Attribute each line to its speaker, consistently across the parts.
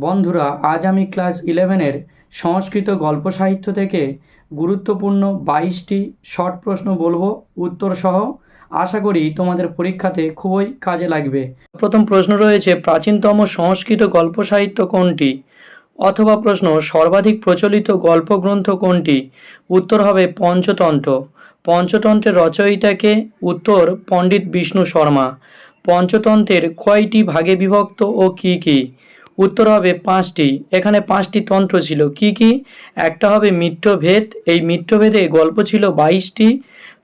Speaker 1: বন্ধুরা, আজ আমি ক্লাস ইলেভেনের সংস্কৃত গল্প সাহিত্য থেকে গুরুত্বপূর্ণ বাইশটি শর্ট প্রশ্ন বলব, উত্তর সহ। আশা করি তোমাদের পরীক্ষাতে খুবই কাজে লাগবে। প্রথম প্রশ্ন রয়েছে, প্রাচীনতম সংস্কৃত গল্প সাহিত্য কোনটি? অথবা প্রশ্ন, সর্বাধিক প্রচলিত গল্পগ্রন্থ কোনটি? উত্তর হবে পঞ্চতন্ত্র। পঞ্চতন্ত্রের রচয়িতাকে উত্তর, পণ্ডিত বিষ্ণু শর্মা। পঞ্চতন্ত্রের কয়টি ভাগে বিভক্ত ও কি কি? উত্তর হবে পাঁচটি। এখানে পাঁচটি তন্ত্র ছিল। কি কি? একটা হবে মিত্রভেদ এই মিত্রভেদে গল্প ছিল বাইশটি।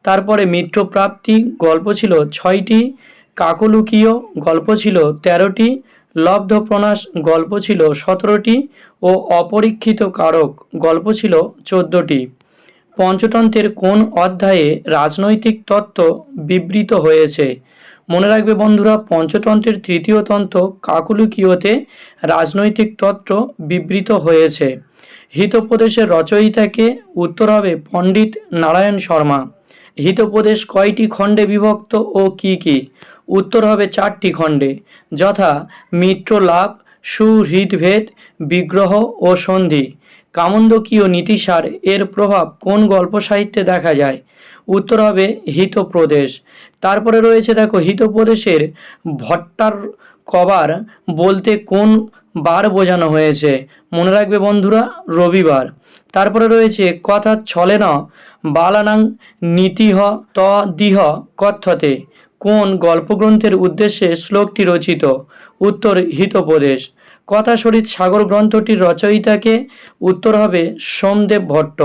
Speaker 1: তারপরে মিত্রপ্রাপ্তি গল্প ছিল ছয়টি। কাকলুকীয় গল্প ছিল তেরোটি। লব্ধপ্রনাশ গল্প ছিল সতেরোটি। ও অপরীক্ষিত কারক গল্প ছিল চোদ্দোটি। পঞ্চতন্ত্রের কোন অধ্যায়ে রাজনৈতিক তত্ত্ব বিবৃত হয়েছে? মনে রাখবে বন্ধুরা, পঞ্চতন্ত্রের তৃতীয় তন্ত্র কাকুলুকীয়তে রাজনৈতিক তত্ত্ব বিবৃত হয়েছে। হিতোপদেশের রচয়িতাকে উত্তর হবে পণ্ডিত নারায়ণ শর্মা। হিতোপদেশ কয়টি খণ্ডে বিভক্ত ও কি কি? উত্তর হবে চারটি খণ্ডে। যথা মিত্র লাভ সুহৃদভেদ, বিগ্রহ ও সন্ধি। কামন্দকীয় নীতিসার এর প্রভাব কোন গল্প সাহিত্যে দেখা যায়? উত্তর হবে হিতপ্রদেশ। তারপরে রয়েছে দেখো হিতপ্রদেশের ভট্টার কবার বলতে কোন বার বোঝানো হয়েছে? মনে রাখবে বন্ধুরা, রবিবার। তারপরে রয়েছে কথা ছলে না, বালানাং নীতিহ ত দিহ কথ্যতে। কোন গল্পগ্রন্থের উদ্দেশ্যে শ্লোকটি রচিত? উত্তর হিতোপদেশ কথাশরিত সাগর গ্রন্থটির রচয়িতাকে উত্তর হবে সোমদেব ভট্ট।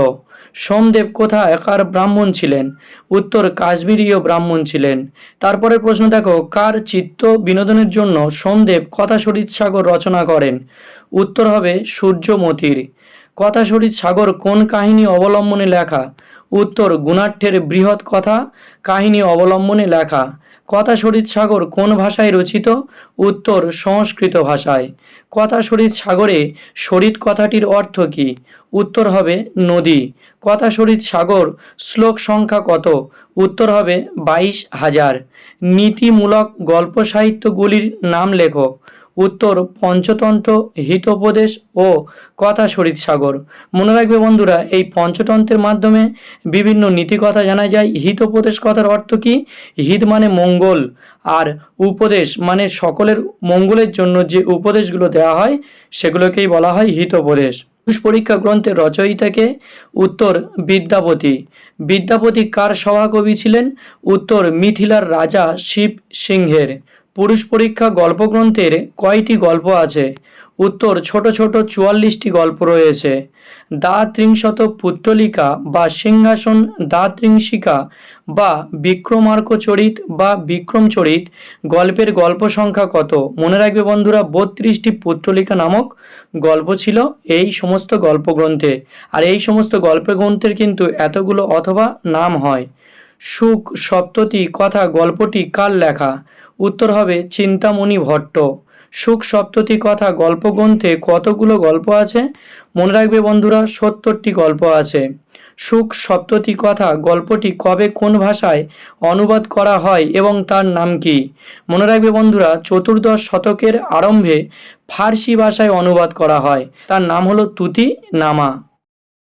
Speaker 1: সোমদেব কোথাকার ব্রাহ্মণ ছিলেন? উত্তর, কাশ্মীরীয় ব্রাহ্মণ ছিলেন। তারপরে প্রশ্ন দেখো, কার চিত্ত বিনোদনের জন্য সোমদেব কথাশরিত সাগর রচনা করেন? উত্তর হবে সূর্যমতির। কথাশরিত সাগর কোন কাহিনী অবলম্বনে লেখা? উত্তর গুণাঢ্যের বৃহৎ কথা, কাহিনী অবলম্বনে লেখা। কথা শরীর সাগর কোন ভাষায় রচিত? উত্তর সংস্কৃত ভাষায়। কথা শরীর সাগরে শরীর কথাটির অর্থ কী? উত্তর হবে নদী। কথা শরীর সাগর শ্লোক সংখ্যা কত? উত্তর হবে বাইশ হাজার। নীতিমূলক গল্প সাহিত্যগুলির নাম লেখো উত্তর পঞ্চতন্ত্র, হিতোপদেশ ও কথা শরীর সাগর। মনে রাখবে বন্ধুরা, এই পঞ্চতন্ত্রের মাধ্যমে বিভিন্ন নীতিকথা জানা যায়। হিতোপদেশ কথার অর্থ কী? হিত মানে মঙ্গল, আর উপদেশ মানে সকলের মঙ্গলের জন্য যে উপদেশগুলো দেওয়া হয়, সেগুলোকেই বলা হয় হিতোপদেশ। পরীক্ষা গ্রন্থের রচয়িতাকে উত্তর বিদ্যাপতি। বিদ্যাপতি কার সভাকবি ছিলেন? উত্তর মিথিলার রাজা শিব সিংহের পুরুষ পরীক্ষা গল্পগ্রন্থের কয়টি গল্প আছে? উত্তর, ছোট ছোট চুয়াল্লিশটি গল্প রয়েছে। দা ত্রিংশত পুত্তলিকা বা সিংহাসন দা ত্রিংশিকা বা বিক্রমার্ক চরিত বা বিক্রমচরিত গল্পের গল্প সংখ্যা কত? মনে রাখবে বন্ধুরা, বত্রিশটি পুত্তলিকা নামক গল্প ছিল এই সমস্ত গল্পগ্রন্থে। আর এই সমস্ত গল্পগ্রন্থের কিন্তু এতগুলো অথবা নাম হয়। সুখ সপ্ততি কথা, গল্পটি কার লেখা? উত্তর হবে চিন্তামণি ভট্ট। সুখ সপ্ততি কথা গল্পগ্রন্থে কতগুলো গল্প আছে? মনে রাখবে বন্ধুরা, সত্তরটি গল্প আছে। সুখ সপ্ততি কথা, গল্পটি কবে কোন ভাষায় অনুবাদ করা হয় এবং তার নাম কি? মনে রাখবে বন্ধুরা, চতুর্দশ শতকের আরম্ভে ফার্সি ভাষায় অনুবাদ করা হয়। তার নাম হলো তুতি নামা